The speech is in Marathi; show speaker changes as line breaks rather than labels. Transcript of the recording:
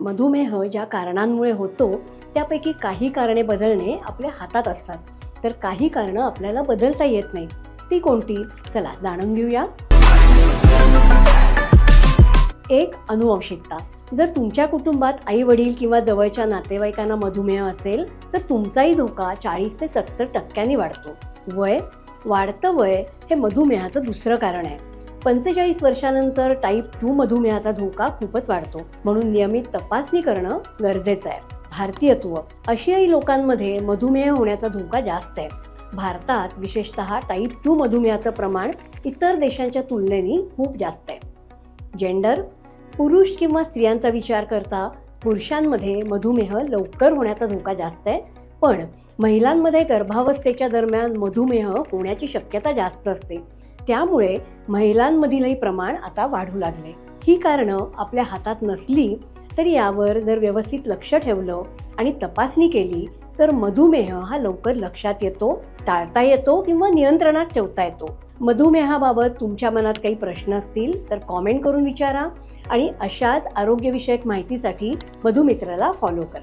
मधुमेह ज्या कारणांमुळे होतो त्यापैकी काही कारणे बदलणे आपल्या हातात असतात. तर काही कारणं आपल्याला बदलता येत नाहीत. ती कोणती? चला जाणून घेऊया. एक अनुवंशिकता. जर तुमच्या कुटुंबात आई वडील किंवा जवळच्या नातेवाईकांना मधुमेह असेल तर तुमचाही धोका चाळीस ते सत्तर टक्क्यांनी वाढतो. वय? वाढतं वय हे मधुमेहाचं दुसरं कारण आहे. पंचेचाळीस वर्षानंतर टाईप टू मधुमेहाचा धोका खूपच वाढतो. म्हणून नियमित तपासणी करणं गरजेचं आहे. भारतीयत्व आशियाई लोकांमध्ये मधुमेह होण्याचा धोका जास्त आहे. भारतात विशेषतः टाईप टू मधुमेहाचं प्रमाण इतर देशांच्या तुलनेने खूप जास्त आहे. जेंडर पुरुष किंवा स्त्रियांचा विचार करता पुरुषांमध्ये मधुमेह लवकर होण्याचा धोका जास्त आहे. पण महिलांमध्ये गर्भावस्थेच्या दरम्यान मधुमेह होण्याची शक्यता जास्त असते. त्यामुळे महिलांमधीलही प्रमाण आता वाढू लागले. ही कारणं आपल्या हातात नसली तरी यावर जर व्यवस्थित लक्ष ठेवलं आणि तपासणी केली तर मधुमेह हा लवकर लक्षात येतो टाळता येतो किंवा नियंत्रणात ठेवता येतो. मधुमेहाबाबत तुमच्या मनात काही प्रश्न असतील तर कॉमेंट करून विचारा आणि अशाच आरोग्यविषयक माहितीसाठी मधुमित्राला फॉलो करा.